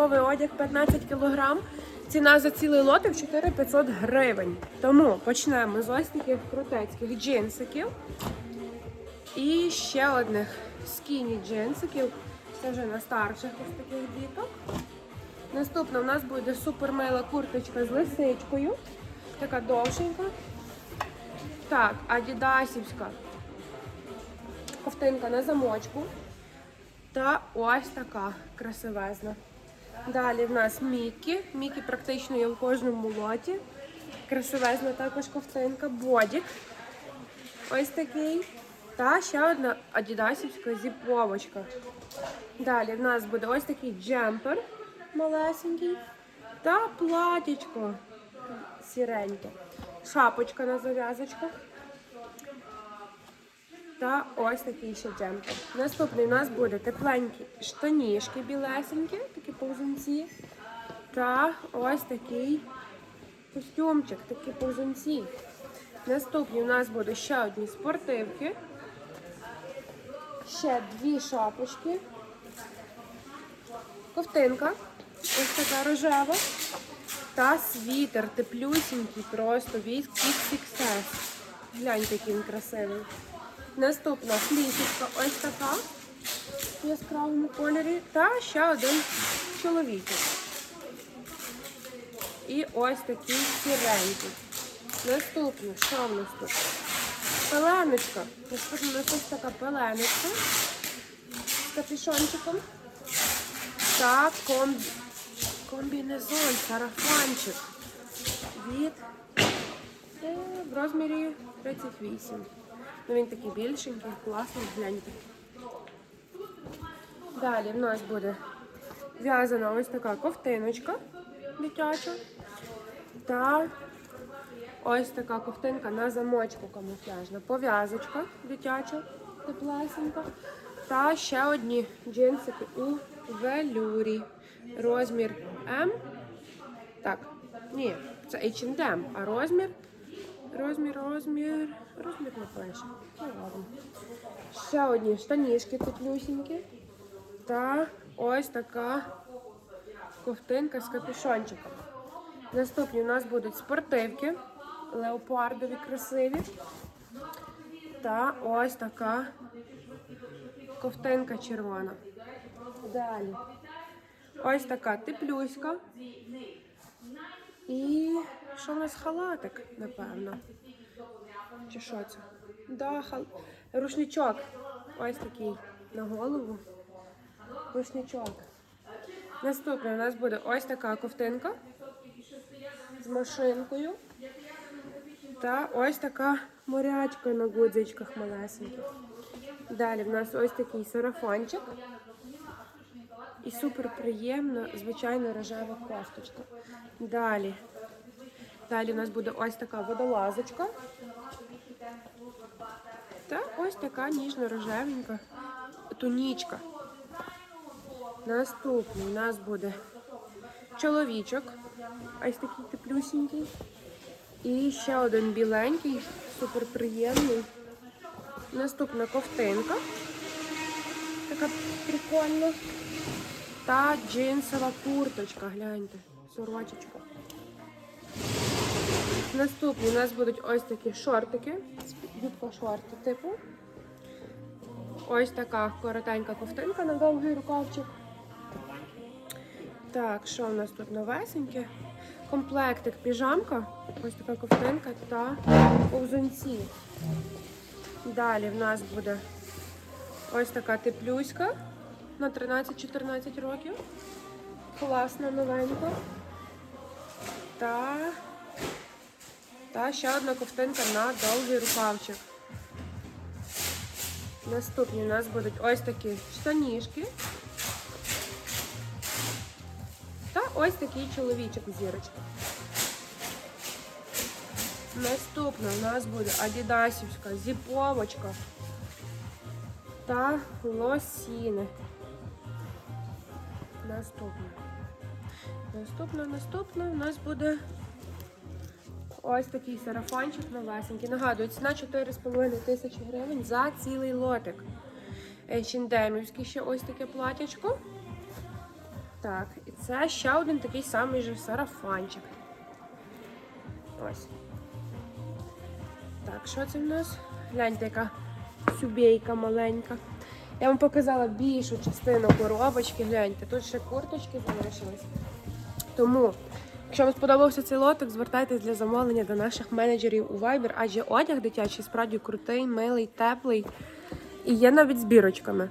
Новий одяг 15 кг. Ціна за цілий лотик 4500 гривень. Тому почнемо з ось таких крутецьких джинсиків. І ще одних скіні джинсиків. Це вже на старших ось таких діток. Наступна у нас буде супермила курточка з лисичкою. Така довшенька. Так, адідасівська ковтинка на замочку. Та ось така красивезна. Далі в нас Мікі. Мікі практично є в кожному лоті. Красивезна також ковтинка. Бодік. Ось такий. Та ще одна адідасівська зіповочка. Далі в нас буде ось такий джемпер малесенький. Та платічко сіреньке. Шапочка на зав'язочках. Та ось такий ще джемпер. Наступний у нас буде тепленькі штанішки білесенькі, такі повзунці. Та ось такий костюмчик, такі повзунці. Наступні у нас буде ще одні спортивки. Ще дві шапочки. Ковтинка. Ось така рожева. Та світер теплюсінький, просто від XXS. Гляньте, який він красивий. Наступна флісочка ось така в яскравому кольорі. Та ще один чоловічок. І ось такий сіренький. Наступне, що в нас тут? Пеленочка. Наступна нас ось така пеленочка з капюшончиком. Та комбі... комбінезон, сарафанчик від е, в розмірі 38. Ну він такий більшенький, класний, гляньте. Далі в нас буде в'язана ось така ковтиночка дитяча. Та ось така ковтинка на замочку камуфляжна. Пов'язочка дитяча, теплесенька. Та ще одні джинсики у велюрі. Розмір М. Так, ні, це H&M, а розмір Розмір, розмір, розмір не пише. Ну ладно. Ще одні штанішки теплюсінькі. Та ось така ковтинка з капюшончиком. Наступні у нас будуть спортивки, леопардові красиві. Та ось така ковтинка червона. Далі. Ось така теплюська. І що у нас халатик, напевно. Чи що це? Да, хал... Рушничок. Ось такий на голову. Рушничок. Наступне у нас буде ось така ковтинка з машинкою. Та ось така морячка на гудзичках малесеньких. Далі в нас ось такий сарафанчик. І супер приємна, звичайно, рожева кофточка. Далі. Далі у нас буде ось така водолазочка. Та ось така ніжно-рожевенька тунічка. Наступний у нас буде чоловічок. Ось такий теплюсінький. І ще один біленький, супер приємний. Наступна ковтинка. Така прикольна. Та джинсова курточка, гляньте, сорочечка. Наступні у нас будуть ось такі шортики, юбка шорти типу. Ось така коротенька ковтинка на довгий рукавчик. Так, що у нас тут новесеньке? Комплектик піжамка, ось така ковтинка та повзунці. Далі в нас буде ось така теплюська на 13-14 років. Класна новенька. Та, та ще одна ковтинка на довгий рукавчик. Наступні у нас будуть ось такі штанішки. Та ось такий чоловічок зірочка. Наступна у нас буде адідасівська зіповочка та лосіни. Наступна. Наступна, наступна у нас буде ось такий сарафанчик новесенький. Нагадую, ціна 4,5 тисячі гривень за цілий лотик. H&M ще ось таке платячко. Так, і Це ще один такий самий же сарафанчик. Ось. Так, що це в нас? Гляньте, яка сюбейка маленька. Я вам показала більшу частину коробочки. Гляньте, тут ще курточки залишились. Тому, якщо вам сподобався цей лотик, звертайтесь для замовлення до наших менеджерів у Viber, адже одяг дитячий справді крутий, милий, теплий і є навіть збірочками.